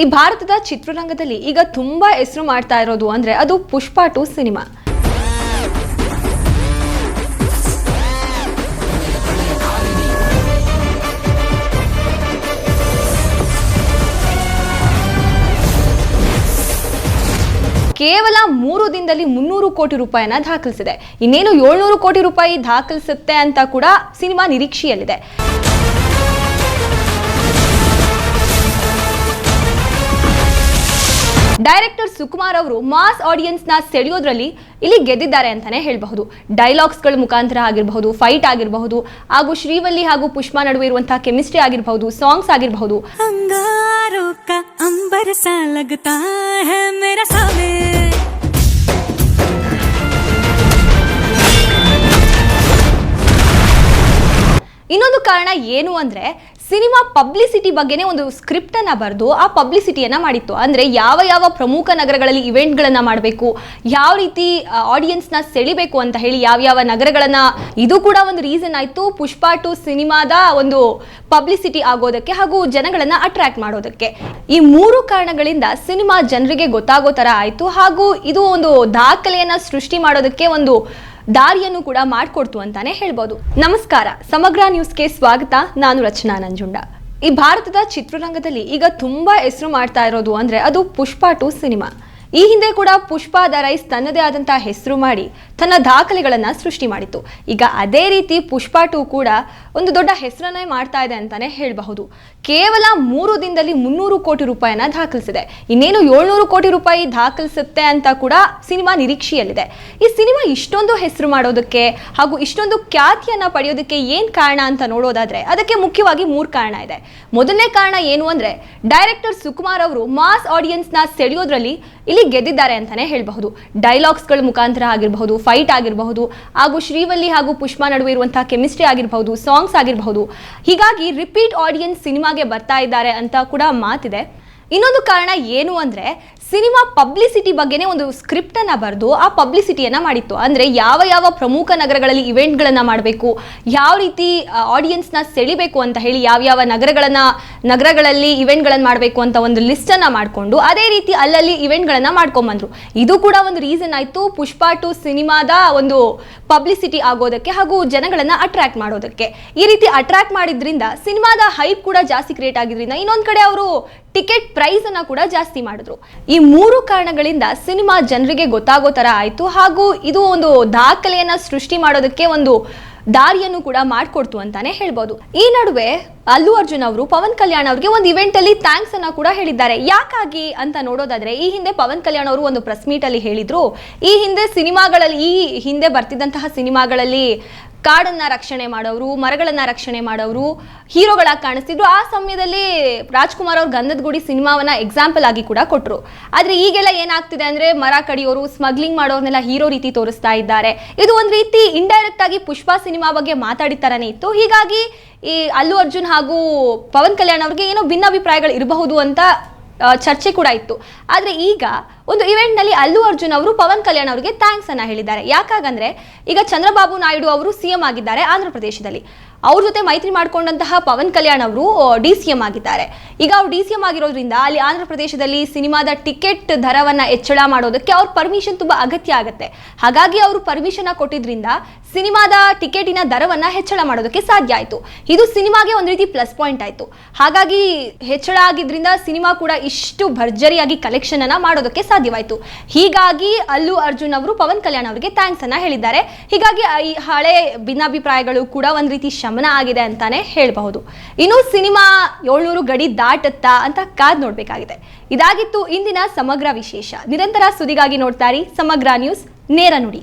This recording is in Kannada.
ಈ ಭಾರತದ ಚಿತ್ರರಂಗದಲ್ಲಿ ಈಗ ತುಂಬಾ ಹೆಸರು ಮಾಡ್ತಾ ಇರೋದು ಅಂದ್ರೆ ಅದು ಪುಷ್ಪ ಟು ಸಿನಿಮಾ. ಕೇವಲ ಮೂರು ದಿನದಲ್ಲಿ ಮುನ್ನೂರು ಕೋಟಿ ರೂಪಾಯಿನ ದಾಖಲಿಸಿದೆ. ಇನ್ನೇನು ಏಳ್ನೂರು ಕೋಟಿ ರೂಪಾಯಿ ದಾಖಲಿಸುತ್ತೆ ಅಂತ ಕೂಡ ಸಿನಿಮಾ ನಿರೀಕ್ಷೆಯಲ್ಲಿದೆ. ಡೈರೆಕ್ಟರ್ ಸುಕುಮಾರ್ ಅವರು ಮಾಸ್ ಆಡಿಯನ್ಸ್ನ ಸೆಳೆಯೋದ್ರಲ್ಲಿ ಇಲ್ಲಿ ಗೆದ್ದಿದ್ದಾರೆ ಅಂತಾನೆ ಹೇಳಬಹುದು. ಡೈಲಾಗ್ಸ್ಗಳ ಮುಖಾಂತರ ಆಗಿರಬಹುದು ಫೈಟ್ ಆಗಿರಬಹುದು ಹಾಗೂ ಶ್ರೀವಲ್ಲಿ ಹಾಗೂ ಪುಷ್ಪಾ ನಡುವೆ ಇರುವಂತಹ ಕೆಮಿಸ್ಟ್ರಿ ಆಗಿರಬಹುದು ಸಾಂಗ್ಸ್ ಆಗಿರಬಹುದು. ಇನ್ನೊಂದು ಕಾರಣ ಏನು ಅಂದ್ರೆ ಸಿನಿಮಾ ಪಬ್ಲಿಸಿಟಿ ಬಗ್ಗೆನೇ ಒಂದು ಸ್ಕ್ರಿಪ್ಟ್ ಅನ್ನ ಬರೆದು ಆ ಪಬ್ಲಿಸಿಟಿಯನ್ನ ಮಾಡಿತ್ತು. ಅಂದ್ರೆ ಯಾವ ಯಾವ ಪ್ರಮುಖ ನಗರಗಳಲ್ಲಿ ಇವೆಂಟ್ಗಳನ್ನ ಮಾಡಬೇಕು, ಯಾವ ರೀತಿ ಆಡಿಯನ್ಸ್ನ ಸೆಳಿಬೇಕು ಅಂತ ಹೇಳಿ ಯಾವ ಯಾವ ನಗರಗಳನ್ನ ಇದು ಕೂಡ ಒಂದು ರೀಸನ್ ಆಯ್ತು ಪುಷ್ಪಾ ಟು ಸಿನಿಮಾದ ಒಂದು ಪಬ್ಲಿಸಿಟಿ ಆಗೋದಕ್ಕೆ ಹಾಗೂ ಜನಗಳನ್ನ ಅಟ್ರಾಕ್ಟ್ ಮಾಡೋದಕ್ಕೆ. ಈ ಮೂರು ಕಾರಣಗಳಿಂದ ಸಿನಿಮಾ ಜನರಿಗೆ ಗೊತ್ತಾಗೋ ತರ ಆಯ್ತು ಹಾಗೂ ಇದು ಒಂದು ದಾಖಲೆಯನ್ನ ಸೃಷ್ಟಿ ಮಾಡೋದಕ್ಕೆ ಒಂದು ದಾರಿಯನ್ನು ಕೂಡ ಮಾಡಿಕೊಡ್ತು ಅಂತಾನೆ ಹೇಳ್ಬೋದು. ನಮಸ್ಕಾರ, ಸಮಗ್ರ ನ್ಯೂಸ್ಗೆ ಸ್ವಾಗತ. ನಾನು ರಚನಾ ನಂಜುಂಡ. ಈ ಭಾರತದ ಚಿತ್ರರಂಗದಲ್ಲಿ ಈಗ ತುಂಬಾ ಹೆಸರು ಮಾಡ್ತಾ ಇರೋದು ಅಂದ್ರೆ ಅದು ಪುಷ್ಪ ಟು ಸಿನಿಮಾ. ಈ ಹಿಂದೆ ಕೂಡ ಪುಷ್ಪಾ ದ ರೈಸ್ ತನ್ನದೇ ಆದಂತಹ ಹೆಸರು ಮಾಡಿ ತನ್ನ ದಾಖಲೆಗಳನ್ನ ಸೃಷ್ಟಿ ಮಾಡಿತ್ತು. ಈಗ ಅದೇ ರೀತಿ ಪುಷ್ಪಾ ಟು ಕೂಡ ಒಂದು ದೊಡ್ಡ ಹೆಸರನ್ನೇ ಮಾಡ್ತಾ ಇದೆ ಅಂತಾನೆ ಹೇಳಬಹುದು. ಕೇವಲ ಮೂರು ದಿನದಲ್ಲಿ ಮುನ್ನೂರು ಕೋಟಿ ರೂಪಾಯಿನ ದಾಖಲಿಸಿದೆ. ಇನ್ನೇನು ಏಳ್ನೂರು ಕೋಟಿ ರೂಪಾಯಿ ದಾಖಲಿಸುತ್ತೆ ಅಂತ ಕೂಡ ಸಿನಿಮಾ ನಿರೀಕ್ಷೆಯಲ್ಲಿದೆ. ಈ ಸಿನಿಮಾ ಇಷ್ಟೊಂದು ಹೆಸರು ಮಾಡೋದಕ್ಕೆ ಹಾಗೂ ಇಷ್ಟೊಂದು ಖ್ಯಾತಿಯನ್ನ ಪಡೆಯೋದಕ್ಕೆ ಏನ್ ಕಾರಣ ಅಂತ ನೋಡೋದಾದ್ರೆ ಅದಕ್ಕೆ ಮುಖ್ಯವಾಗಿ ಮೂರು ಕಾರಣ ಇದೆ. ಮೊದಲನೇ ಕಾರಣ ಏನು ಅಂದ್ರೆ, ಡೈರೆಕ್ಟರ್ ಸುಕುಮಾರ್ ಅವರು ಮಾಸ್ ಆಡಿಯನ್ಸ್ನ ಸೆಳೆಯೋದ್ರಲ್ಲಿ ಇಲ್ಲಿ ಗೆದ್ದಿದ್ದಾರೆ ಅಂತಾನೆ ಹೇಳಬಹುದು. ಡೈಲಾಗ್ಸ್ಗಳ ಮುಖಾಂತರ ಆಗಿರಬಹುದು ಫೈಟ್ ಆಗಿರಬಹುದು, ಹಾಗೂ ಶ್ರೀವಲ್ಲಿ ಹಾಗೂ ಪುಷ್ಪ ನಡುವೆ ಇರುವಂತಹ ಕೆಮಿಸ್ಟ್ರಿ ಆಗಿರಬಹುದು ಸಾಂಗ್ಸ್ ಆಗಿರಬಹುದು. ಹೀಗಾಗಿ ರಿಪೀಟ್ ಆಡಿಯನ್ಸ್ ಸಿನಿಮಾಗೆ ಬರ್ತಾ ಇದ್ದಾರೆ ಅಂತ ಕೂಡ ಮಾತಿದೆ. ಇನ್ನೊಂದು ಕಾರಣ ಏನು ಅಂದ್ರೆ, ಸಿನಿಮಾ ಪಬ್ಲಿಸಿಟಿ ಬಗ್ಗೆನೇ ಒಂದು ಸ್ಕ್ರಿಪ್ಟ್ ಅನ್ನ ಬರೆದು ಆ ಪಬ್ಲಿಸಿಟಿಯನ್ನ ಮಾಡಿತ್ತು. ಅಂದ್ರೆ ಯಾವ ಯಾವ ಪ್ರಮುಖ ನಗರಗಳಲ್ಲಿ ಇವೆಂಟ್ಗಳನ್ನ ಮಾಡಬೇಕು, ಯಾವ ರೀತಿ ಆಡಿಯನ್ಸ್ನ ಸೆಳಿಬೇಕು ಅಂತ ಹೇಳಿ ಯಾವ ಯಾವ ನಗರಗಳನ್ನ ನಗರಗಳಲ್ಲಿ ಇವೆಂಟ್ಗಳನ್ನು ಮಾಡಬೇಕು ಅಂತ ಒಂದು ಲಿಸ್ಟನ್ನು ಮಾಡಿಕೊಂಡು, ಅದೇ ರೀತಿ ಅಲ್ಲಲ್ಲಿ ಇವೆಂಟ್ಗಳನ್ನು ಮಾಡ್ಕೊಂಬಂದರು. ಇದು ಕೂಡ ಒಂದು ರೀಸನ್ ಆಯಿತು. ಪುಷ್ಪಾ ಟು ಸಿನಿಮಾದ ಒಂದು ಪಬ್ಲಿಸಿಟಿ ಆಗೋದಕ್ಕೆ ಹಾಗೂ ಜನಗಳನ್ನು ಅಟ್ರಾಕ್ಟ್ ಮಾಡೋದಕ್ಕೆ. ಈ ರೀತಿ ಅಟ್ರಾಕ್ಟ್ ಮಾಡಿದ್ರಿಂದ ಸಿನಿಮಾದ ಹೈಪ್ ಕೂಡ ಜಾಸ್ತಿ ಕ್ರಿಯೇಟ್ ಆಗಿದ್ರಿಂದ ಇನ್ನೊಂದು ಕಡೆ ಅವರು ಟಿಕೆಟ್ ಪ್ರೈಸ್ ಅನ್ನ ಕೂಡ ಜಾಸ್ತಿ ಮಾಡಿದ್ರು. ಈ ಮೂರು ಕಾರಣಗಳಿಂದ ಸಿನಿಮಾ ಜನರಿಗೆ ಗೊತ್ತಾಗೋ ತರ ಆಯ್ತು. ಹಾಗೂ ಇದು ಒಂದು ದಾಖಲೆಯನ್ನ ಸೃಷ್ಟಿ ಮಾಡೋದಕ್ಕೆ ಒಂದು ದಾರಿಯನ್ನು ಕೂಡ ಮಾಡಿಕೊಡ್ತು ಅಂತಾನೆ ಹೇಳ್ಬೋದು. ಈ ನಡುವೆ ಅಲ್ಲು ಅರ್ಜುನ್ ಅವರು ಪವನ್ ಕಲ್ಯಾಣ್ ಅವರಿಗೆ ಒಂದು ಇವೆಂಟ್ ಅಲ್ಲಿ ಥ್ಯಾಂಕ್ಸ್ ಅನ್ನ ಕೂಡ ಹೇಳಿದ್ದಾರೆ. ಯಾಕಾಗಿ ಅಂತ ನೋಡೋದಾದ್ರೆ, ಈ ಹಿಂದೆ ಪವನ್ ಕಲ್ಯಾಣ್ ಅವರು ಒಂದು ಪ್ರೆಸ್ ಮೀಟ್ ಅಲ್ಲಿ ಹೇಳಿದ್ರು, ಈ ಹಿಂದೆ ಸಿನಿಮಾಗಳಲ್ಲಿ, ಈ ಹಿಂದೆ ಬರ್ತಿದ್ದಂತಹ ಸಿನಿಮಾಗಳಲ್ಲಿ ಕಾಡನ್ನ ರಕ್ಷಣೆ ಮಾಡೋರು ಮರಗಳನ್ನ ರಕ್ಷಣೆ ಮಾಡೋರು ಹೀರೋಗಳಾಗಿ ಕಾಣಿಸ್ತಿದ್ರು. ಆ ಸಮಯದಲ್ಲಿ ರಾಜ್ಕುಮಾರ್ ಅವ್ರ ಗಂಧದ ಗುಡಿ ಸಿನಿಮಾವನ್ನ ಎಕ್ಸಾಂಪಲ್ ಆಗಿ ಕೂಡ ಕೊಟ್ಟರು ಆದ್ರೆ ಈಗೆಲ್ಲ ಏನಾಗ್ತಿದೆ ಅಂದ್ರೆ, ಮರ ಕಡಿಯೋರು ಸ್ಮಗ್ಲಿಂಗ್ ಮಾಡೋರ್ನೆಲ್ಲ ಹೀರೋ ರೀತಿ ತೋರಿಸ್ತಾ ಇದ್ದಾರೆ. ಇದು ಒಂದು ರೀತಿ ಇಂಡೈರೆಕ್ಟ್ ಆಗಿ ಪುಷ್ಪ ಸಿನಿಮಾ ಬಗ್ಗೆ ಮಾತಾಡಿತರನೇ ಇತ್ತು. ಹೀಗಾಗಿ ಈ ಅಲ್ಲು ಅರ್ಜುನ್ ಹಾಗೂ ಪವನ್ ಕಲ್ಯಾಣ್ ಅವ್ರಿಗೆ ಏನೋ ಭಿನ್ನಾಭಿಪ್ರಾಯಗಳು ಇರಬಹುದು ಅಂತ ಚರ್ಚೆ ಕೂಡ ಇತ್ತು. ಆದರೆ ಈಗ ಒಂದು ಇವೆಂಟ್ನಲ್ಲಿ ಅಲ್ಲು ಅರ್ಜುನ್ ಅವರು ಪವನ್ ಕಲ್ಯಾಣ್ ಅವರಿಗೆ ಥ್ಯಾಂಕ್ಸ್ ಅನ್ನ ಹೇಳಿದ್ದಾರೆ. ಯಾಕಾಗಂದ್ರೆ ಈಗ ಚಂದ್ರಬಾಬು ನಾಯ್ಡು ಅವರು ಸಿಎಂ ಆಗಿದ್ದಾರೆ ಆಂಧ್ರ ಪ್ರದೇಶದಲ್ಲಿ ಅವ್ರ ಜೊತೆ ಮೈತ್ರಿ ಮಾಡಿಕೊಂಡಂತಹ ಪವನ್ ಕಲ್ಯಾಣ್ ಅವರು ಡಿ ಸಿ ಎಂ ಆಗಿದ್ದಾರೆ. ಈಗ ಅವ್ರು ಡಿ ಸಿ ಎಂ ಆಗಿರೋದ್ರಿಂದ ಅಲ್ಲಿ ಆಂಧ್ರ ಪ್ರದೇಶದಲ್ಲಿ ಸಿನಿಮಾದ ಟಿಕೆಟ್ ದರವನ್ನ ಹೆಚ್ಚಳ ಮಾಡೋದಕ್ಕೆ ಅವ್ರ ಪರ್ಮಿಷನ್ ತುಂಬಾ ಅಗತ್ಯ ಆಗುತ್ತೆ. ಹಾಗಾಗಿ ಅವರು ಪರ್ಮಿಷನ್ ಕೊಟ್ಟಿದ್ರಿಂದ ಸಿನಿಮಾದ ಟಿಕೆಟಿನ ದರವನ್ನ ಹೆಚ್ಚಳ ಮಾಡೋದಕ್ಕೆ ಸಾಧ್ಯ ಆಯಿತು. ಇದು ಸಿನಿಮಾಗೆ ಒಂದು ರೀತಿ ಪ್ಲಸ್ ಪಾಯಿಂಟ್ ಆಯಿತು. ಹಾಗಾಗಿ ಹೆಚ್ಚಳ ಆಗಿದ್ರಿಂದ ಸಿನಿಮಾ ಕೂಡ ಇಷ್ಟು ಭರ್ಜರಿಯಾಗಿ ಕಲೆಕ್ಷನ್ ಅನ್ನ ಮಾಡೋದಕ್ಕೆ ಸಾಧ್ಯವಾಯಿತು. ಹೀಗಾಗಿ ಅಲ್ಲು ಅರ್ಜುನ್ ಅವರು, ಪವನ್ ಕಲ್ಯಾಣ್ ಅವರಿಗೆ ಥ್ಯಾಂಕ್ಸ್ ಅನ್ನ ಹೇಳಿದ್ದಾರೆ. ಹೀಗಾಗಿ ಈ ಹಳೆ ಭಿನ್ನಾಭಿಪ್ರಾಯಗಳು ಕೂಡ ಒಂದು ರೀತಿ ಶಮನ ಆಗಿದೆ ಅಂತಾನೆ ಹೇಳಬಹುದು. ಇನ್ನು ಸಿನಿಮಾ ಏಳ್ನೂರು ಗಡಿ ದಾಟತ್ತಾ ಅಂತ ಕಾದ್ ನೋಡ್ಬೇಕಾಗಿದೆ. ಇದಾಗಿತ್ತು ಇಂದಿನ ಸಮಗ್ರ ವಿಶೇಷ. ನಿರಂತರ ಸುದ್ದಿಗಾಗಿ ನೋಡ್ತಾರಿ ಸಮಗ್ರ ನ್ಯೂಸ್ ನೇರ ನುಡಿ.